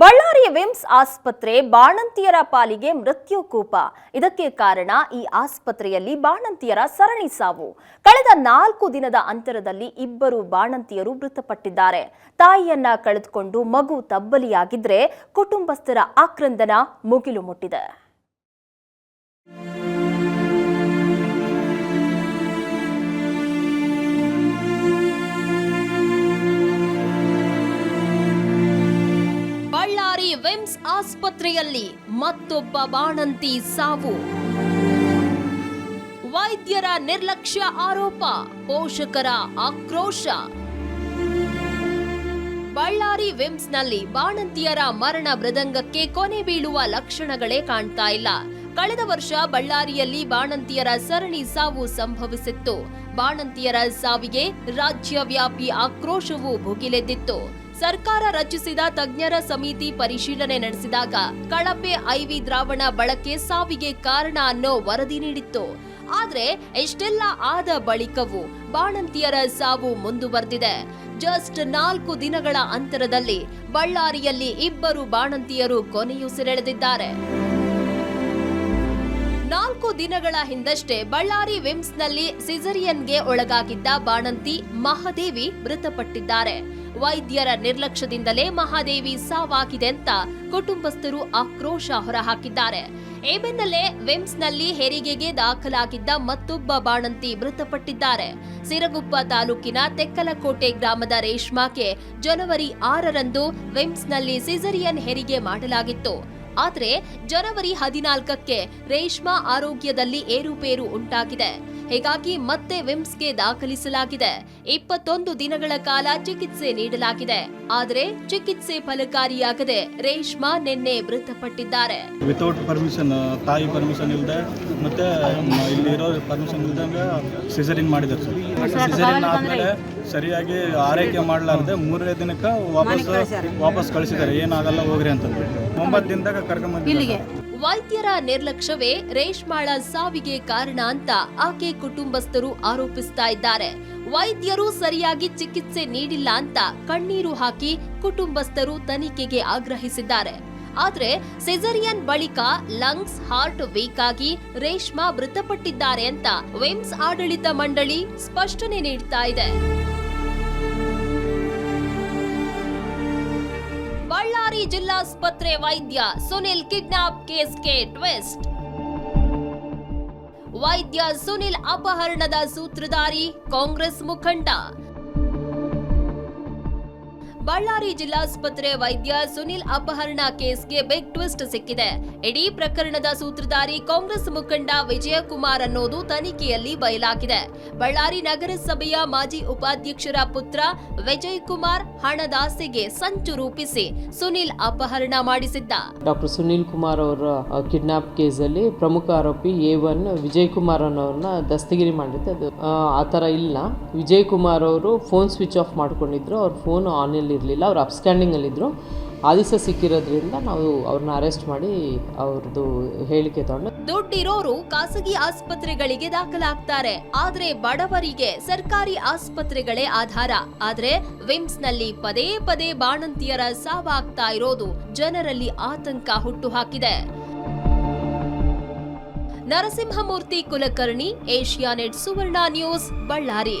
Ballari VIMS ಆಸ್ಪತ್ರೆ ಬಾಣಂತಿಯರ ಪಾಲಿಗೆ ಮೃತ್ಯು ಕೂಪ. ಇದಕ್ಕೆ ಕಾರಣ ಈ ಆಸ್ಪತ್ರೆಯಲ್ಲಿ ಬಾಣಂತಿಯರ ಸರಣಿ ಸಾವು. ಕಳೆದ ನಾಲ್ಕು ದಿನದ ಅಂತರದಲ್ಲಿ ಇಬ್ಬರು ಬಾಣಂತಿಯರು ಮೃತಪಟ್ಟಿದ್ದಾರೆ. ತಾಯಿಯನ್ನ ಕಳೆದುಕೊಂಡು ಮಗು ತಬ್ಬಲಿಯಾಗಿದ್ರೆ ಕುಟುಂಬಸ್ಥರ ಆಕ್ರಂದನ ಮುಗಿಲು ಮುಟ್ಟಿದೆ. ಆಸ್ಪತ್ರೆಯಲ್ಲಿ ಮತ್ತೊಬ್ಬ ಬಾಣಂತಿ ಸಾವು. ವೈದ್ಯರ ನಿರ್ಲಕ್ಷ್ಯ ಆರೋಪ, ಪೋಷಕರ ಆಕ್ರೋಶ. ಬಳ್ಳಾರಿ ವಿಮ್ಸ್ನಲ್ಲಿ ಬಾಣಂತಿಯರ ಮರಣ ಮೃದಂಗಕ್ಕೆ ಕೊನೆ ಬೀಳುವ ಲಕ್ಷಣಗಳೇ ಕಾಣ್ತಾ ಇಲ್ಲ. ಕಳೆದ ವರ್ಷ ಬಳ್ಳಾರಿಯಲ್ಲಿ ಬಾಣಂತಿಯರ ಸರಣಿ ಸಾವು ಸಂಭವಿಸಿತ್ತು. ಬಾಣಂತಿಯರ ಸಾವಿಗೆ ರಾಜ್ಯವ್ಯಾಪಿ ಆಕ್ರೋಶವು ಭುಗಿಲೆದ್ದಿತ್ತು. ಸರ್ಕಾರ ರಚಿಸಿದ ತಜ್ಞರ ಸಮಿತಿ ಪರಿಶೀಲನೆ ನಡೆಸಿದಾಗ ಕಳಪೆ ಐವಿ ದ್ರಾವಣ ಬಳಕೆ ಸಾವಿಗೆ ಕಾರಣ ಅನ್ನೋ ವರದಿ ನೀಡಿತ್ತು. ಆದ್ರೆ ಎಷ್ಟೆಲ್ಲ ಆದ ಬಳಿಕವೂ ಬಾಣಂತಿಯರ ಸಾವು ಮುಂದುವರೆದಿದೆ. ಜಸ್ಟ್ ನಾಲ್ಕು ದಿನಗಳ ಅಂತರದಲ್ಲಿ ಬಳ್ಳಾರಿಯಲ್ಲಿ ಇಬ್ಬರು ಬಾಣಂತಿಯರು ಕೊನೆಯುಸಿರೆಳೆದಿದ್ದಾರೆ. ನಾಲ್ಕು ದಿನಗಳ ಹಿಂದಷ್ಟೇ ಬಳ್ಳಾರಿ ವಿಮ್ಸ್ನಲ್ಲಿ ಸಿಸರಿಯನ್ಗೆ ಒಳಗಾಗಿದ್ದ ಬಾಣಂತಿ ಮಹಾದೇವಿ ಮೃತಪಟ್ಟಿದ್ದಾರೆ. ವೈದ್ಯರ ನಿರ್ಲಕ್ಷ್ಯದಿಂದಲೇ ಮಹಾದೇವಿ ಸಾವಾಗಿದೆ ಅಂತ ಕುಟುಂಬಸ್ಥರು ಆಕ್ರೋಶ ಹೊರಹಾಕಿದ್ದಾರೆ. ಈ ಬೆನ್ನಲ್ಲೇ ವಿಮ್ಸ್ನಲ್ಲಿ ಹೆರಿಗೆಗೆ ದಾಖಲಾಗಿದ್ದ ಮತ್ತೊಬ್ಬ ಬಾಣಂತಿ ಮೃತಪಟ್ಟಿದ್ದಾರೆ. ಸಿರಗುಪ್ಪ ತಾಲೂಕಿನ ತೆಕ್ಕಲಕೋಟೆ ಗ್ರಾಮದ ರೇಷ್ಮಾಕೆ ಜನವರಿ ಆರರಂದು ವಿಮ್ಸ್ನಲ್ಲಿ ಸಿಜರಿಯನ್ ಹೆರಿಗೆ ಮಾಡಲಾಗಿತ್ತು. ಆದ್ರೆ ಜನವರಿ ಹದಿನಾಲ್ಕಕ್ಕೆ ರೇಷ್ಮಾ ಆರೋಗ್ಯದಲ್ಲಿ ಏರುಪೇರು ಉಂಟಾಗಿದೆ. ಹೀಗಾಗಿ ಮತ್ತೆ ವಿಮ್ಸ್ಗೆ ದಾಖಲಿಸಲಾಗಿದೆ. ಇಪ್ಪತ್ತೊಂದು ದಿನಗಳ ಕಾಲ ಚಿಕಿತ್ಸೆ ನೀಡಲಾಗಿದೆ. ಆದರೆ ಚಿಕಿತ್ಸೆ ಫಲಕಾರಿಯಾಗದೆ ರೇಷ್ಮಾ ನಿನ್ನೆ ಮೃತಪಟ್ಟಿದ್ದಾರೆ. ವಿತೌಟ್ ಪರ್ಮಿಷನ್ ತಾಯಿ ಪರ್ಮಿಷನ್ ಇಲ್ಲದೆ ಮತ್ತೆ ಇಲ್ಲಿರೋ ಪರ್ಮಿಷನ್ ಇಲ್ಲದೆ ಸಿಸರಿನ್ ಮಾಡಿದ್ದಾರೆ ಸರ್. ಸಿಸರಿನ್ ಆದ್ಮೇಲೆ ಸರಿಯಾಗಿ ಆರೈಕೆ ಮಾಡಲಾರದೆ ಮೂರನೇ ದಿನಕ್ಕೆ ವಾಪಸ್ ವಾಪಸ್ ಕಳಿಸಿದ್ದಾರೆ. ಏನಾಗಲ್ಲ ಹೋಗ್ರಿ ಅಂತಂದ್ರೆ. ಒಂಬತ್ತು ದಿನದಾಗ ಕರ್ಕೊಂಬಂದಿದ್ದಾರೆ ವೈದ್ಯರ ನಿರ್ಲಕ್ಷ್ಯವೇ ರೇಷ್ಮಾಳ ಸಾವಿಗೆ ಕಾರಣ ಅಂತ ಆಕೆ ಕುಟುಂಬಸ್ಥರು ಆರೋಪಿಸ್ತಾ ಇದ್ದಾರೆ. ವೈದ್ಯರು ಸರಿಯಾಗಿ ಚಿಕಿತ್ಸೆ ನೀಡಿಲ್ಲ ಅಂತ ಕಣ್ಣೀರು ಹಾಕಿ ಕುಟುಂಬಸ್ಥರು ತನಿಖೆಗೆ ಆಗ್ರಹಿಸಿದ್ದಾರೆ. ಆದ್ರೆ ಸೆಜರಿಯನ್ ಬಳಿಕ ಲಂಗ್ಸ್ ಹಾರ್ಟ್ ವೀಕ್ ಆಗಿ ರೇಷ್ಮಾ ಮೃತಪಟ್ಟಿದ್ದಾರೆ ಅಂತ ವಿಮ್ಸ್ ಆಡಳಿತ ಮಂಡಳಿ ಸ್ಪಷ್ಟನೆ ನೀಡ್ತಾ ಇದೆ. ಜಿಲ್ಲಾಸ್ಪತ್ರೆ ವೈದ್ಯ ಸುನಿಲ್ ಕಿಡ್ನಾಪ್ ಕೇಸ್ಗೆ ಟ್ವಿಸ್ಟ್. ವೈದ್ಯ ಸುನಿಲ್ ಅಪಹರಣದ ಸೂತ್ರಧಾರಿ ಕಾಂಗ್ರೆಸ್ ಮುಖಂಡ. ಬಳ್ಳಾರಿ ಜಿಲ್ಲಾಸ್ಪತ್ರೆ ವೈದ್ಯ ಸುನಿಲ್ ಅಪಹರಣ ಕೇಸ್ಗೆ ಬಿಗ್ ಟ್ವಿಸ್ಟ್ ಸಿಕ್ಕಿದೆ. ಇಡೀ ಪ್ರಕರಣದ ಸೂತ್ರಧಾರಿ ಕಾಂಗ್ರೆಸ್ ಮುಖಂಡ ವಿಜಯಕುಮಾರ್ ಅನ್ನೋದು ತನಿಖೆಯಲ್ಲಿ ಬಯಲಾಗಿದೆ. ಬಳ್ಳಾರಿ ನಗರಸಭೆಯ ಮಾಜಿ ಉಪಾಧ್ಯಕ್ಷರ ಪುತ್ರ ವಿಜಯ್ ಕುಮಾರ್ ಹಣದಾಸೆಗೆ ಸಂಚು ರೂಪಿಸಿ ಸುನಿಲ್ ಅಪಹರಣ ಮಾಡಿಸಿದ್ದ. ಡಾಕ್ಟರ್ ಸುನಿಲ್ ಕುಮಾರ್ ಅವರ ಕಿಡ್ನಾಪ್ ಕೇಸ್ ಅಲ್ಲಿ ಪ್ರಮುಖ ಆರೋಪಿ ಎ ಒನ್ ವಿಜಯ್ ಕುಮಾರ್ ಅನ್ನೋರನ್ನ ದಸ್ತಗಿರಿ ಮಾಡಿದ್ದೆ. ಅದು ಆ, ಥರ ಇಲ್ಲ. ವಿಜಯ್ ಕುಮಾರ್ ಅವರು ಫೋನ್ ಸ್ವಿಚ್ ಆಫ್ ಮಾಡ್ಕೊಂಡಿದ್ರು. ಅವ್ರ ಫೋನ್ ಆನಲ್ಲಿ ಇರಲಿಲ್ಲ. ಅವ್ರು ಅಪ್ಸ್ಟ್ಯಾಂಡಿಂಗಲ್ಲಿದ್ದರು ಆ ದಿವಸ ಸಿಕ್ಕಿರೋದ್ರಿಂದ ನಾವು ಅವ್ರನ್ನ ಅರೆಸ್ಟ್ ಮಾಡಿ ಅವ್ರದ್ದು ಹೇಳಿಕೆ ತಗೊಂಡು ದುಡ್ಡಿರೋರು ಖಾಸಗಿ ಆಸ್ಪತ್ರೆಗಳಿಗೆ ದಾಖಲಾಗ್ತಾರೆ. ಆದ್ರೆ ಬಡವರಿಗೆ ಸರ್ಕಾರಿ ಆಸ್ಪತ್ರೆಗಳೇ ಆಧಾರ. ಆದ್ರೆ ವಿಮ್ಸ್ನಲ್ಲಿ ಪದೇ ಪದೇ ಬಾಣಂತಿಯರ ಸಾವಾಗ್ತಾ ಇರೋದು ಜನರಲ್ಲಿ ಆತಂಕ ಹುಟ್ಟು ಹಾಕಿದೆ ನರಸಿಂಹಮೂರ್ತಿ ಕುಲಕರ್ಣಿ ಏಷ್ಯಾನೆಟ್ ಸುವರ್ಣ ನ್ಯೂಸ್, ಬಳ್ಳಾರಿ.